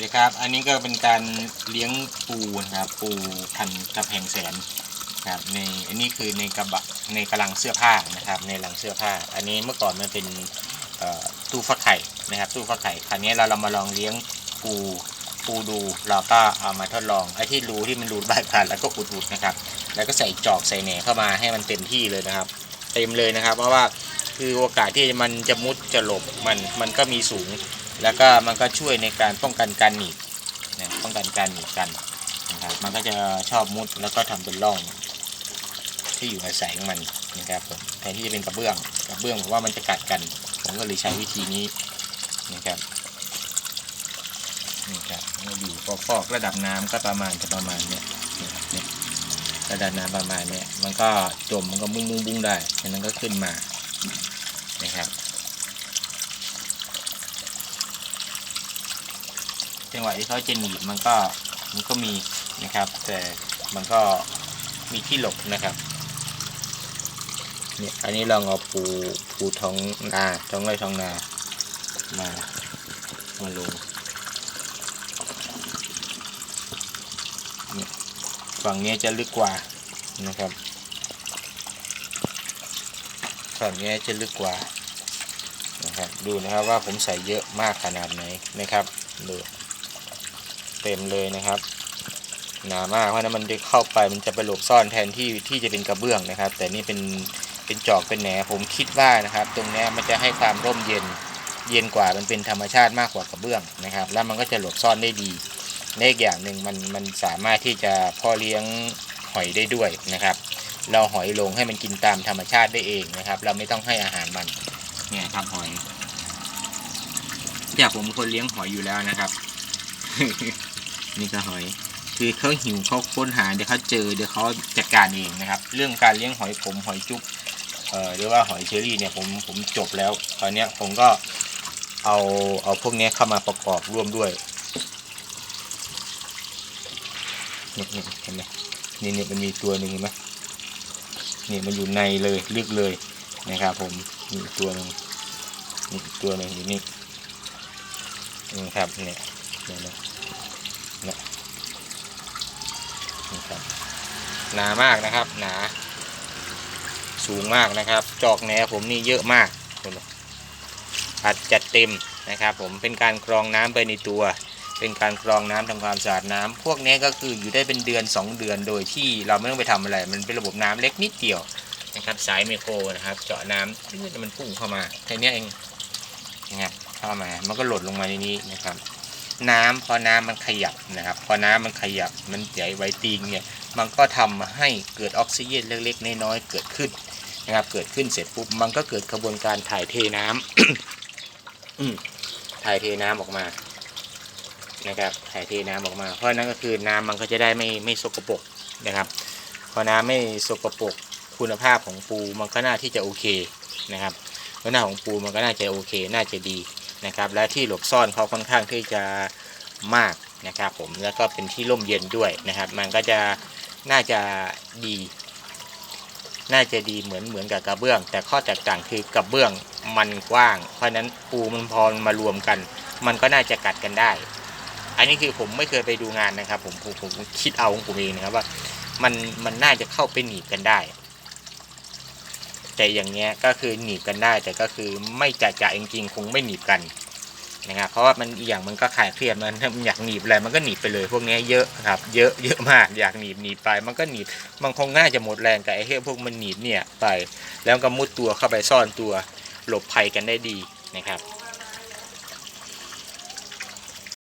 วัสดีครับ อันนี้ก็เป็นการเลี้ยงปูนะครับ ปูพันกระแพงแสนนะครับในอันนี้คือในกระบะในกระลังเสื้อผ้านะครับ ในหลังเสื้อผ้า อันนี้เมื่อก่อนมันเป็นตู้ฟักไข่นะครับ ตู้ฟักไข่คราวนี้เราเรามาลองเลี้ยงปูปูดูเราก็เอามาทดลองไอ้ที่รูที่มันรูดบายพันแล้วก็อุดๆนะครับ แล้วก็ใส่จอกใส่แหนเข้ามาให้มันเต็มที่เลยนะครับ เต็มเลยนะครับ เพราะว่าคือโอกาสที่มันจะมุดจะหลบมันมันก็มีสูง แล้วก็มันก็ช่วยในการป้องกันการหนีบนะป้องกันการหนีบกันนะครับมันก็จะชอบมุดแล้วก็ทำเป็นร่องที่อยู่อาศัยของมันนะครับผมแทนที่จะเป็นกระเบื้องกระเบื้องผมว่ามันจะกัดกัน ผมก็เลยใช้วิธีนี้นะครับนี่ครับมันอยู่ฟอกๆระดับน้ำก็ประมาณจะประมาณเนี้ยเนี่ยระดับน้ำประมาณเนี้ยมันก็จมมันก็บุ้งบุ้งบุ้งได้ฉะนั้นก็ขึ้นมานะครับ จังหวะที่เขาจะหนีบมันก็มันก็มีนะครับ แต่มันก็มีที่หลบนะครับเนี่ยอันนี้ลองเอาปูปูท้องนาท้องไร่ท้องนามามาลงฝั่งนี้จะลึกกว่านะครับฝั่งนี้จะลึกกว่านะครับดูนะครับว่าผมใส่เยอะมากขนาดไหนนะครับดู เต็มเลยนะครับหนามากเพราะนั้นมันจะเข้าไปมันจะไปหลบซ่อนแทนที่ที่จะเป็นกระเบื้องนะครับ แต่นี่เป็นเป็นจอกเป็นแหนผมคิดว่านะครับ ตรงนี้มันจะให้ความร่มเย็นเย็นกว่ามันเป็นธรรมชาติมากกว่ากระเบื้องนะครับ แล้วมันก็จะหลบซ่อนได้ดีและอีกอย่างหนึ่งมันมันสามารถที่จะพ่อเลี้ยงหอยได้ด้วยนะครับ เราหอยลงให้มันกินตามธรรมชาติได้เองนะครับ เราไม่ต้องให้อาหารมันเนี่ยครับหอยเนี่ยผมคนเลี้ยงหอยอยู่แล้วนะครับ นี่ก็หอย คือเขาหิวเขาค้นหาเดี๋ยวเขาเจอเดี๋ยวเขาจัดการเองนะครับ เรื่องการเลี้ยงหอยผมหอยจุ๊บเอ่อหรือว่าหอยเชอรี่เนี่ยผมผมจบแล้ว ตอนเนี้ยผมก็เอาเอาพวกนี้เข้ามาประกอบร่วมด้วยนี่นี่เห็นไหมนี่นี่มันมีตัวหนึ่งเห็นไหมนี่มันอยู่ในเลยลึกเลยนะครับ ผมมีตัวหนึ่งนี่ตัวหนึ่งอยู่นี่นี่ครับเนี่ยเนี่ย นะนี่ครับหนามากนะครับ หนาสูงมากนะครับ จอกแหนผมนี่เยอะมากคุณดูอัดจัดเต็มนะครับ ผมเป็นการกรองน้ำไปในตัว เป็นการกรองน้ำทำความสะอาดน้ำพวกนี้ก็คืออยู่ได้เป็นเดือน 2 เดือนโดยที่เราไม่ต้องไปทำอะไร มันเป็นระบบน้ำเล็กนิดเดียวนะครับสายไมโครนะครับ เจาะน้ำนี่มันพุ่งเข้ามาแค่นี้เองนะครับเข้ามามันก็หล่นลงมาในนี้นะครับ น้ำพอน้ำมันขยับนะครับ พอน้ำมันขยับมันใหญ่ไวตีงเนี่ยมันก็ทำให้เกิดออกซิเจนเล็กๆน้อยๆเกิดขึ้นนะครับ เกิดขึ้นเสร็จปุ๊บมันก็เกิดกระบวนการถ่ายเทน้ำอืถ่ายเทน้ำออกมานะครับถ่ายเทน้ำออกมา เพราะนั้นก็คือน้ำมันก็จะได้ไม่ไม่สกปรกนะครับ พอน้ำไม่สกปรกคุณภาพของปูมันก็น่าที่จะโอเคนะครับคุณภาพของปูมันก็น่าจะโอเค น่าจะดี นะครับ และที่หลบซ่อนเขาค่อนข้างที่จะมากนะครับผมแล้วก็เป็นที่ร่มเย็นด้วยนะครับ มันก็จะน่าจะดี น่าจะดีเหมือนเหมือนกับกระเบื้อง แต่ข้อแตกต่างคือกระเบื้องมันกว้าง เพราะนั้นปูมันพอมารวมกัน มันก็น่าจะกัดกันได้ อันนี้คือผมไม่เคยไปดูงานนะครับ ผมผมผมคิดเอาของผมเองนะครับว่ามันมันน่าจะเข้าไปหนีบกันได้ แต่อย่างเงี้ยก็คือหนีบกันได้แต่ก็คือไม่จะจะจริงๆคงไม่หนีบกันนะครับเพราะว่ามันอย่างมันก็ขายเครียดมันมันอยากหนีบอะไรมันก็หนีบไปเลย พวกนี้เยอะครับ เยอะเยอะมากอยากหนีบหนีบไป มันก็หนีบมันคงน่าจะหมดแรงกับไอ้เหี้ยพวกมันหนีบเนี่ยไป แล้วก็มุดตัวเข้าไปซ่อนตัวหลบภัยกันได้ดีนะครับ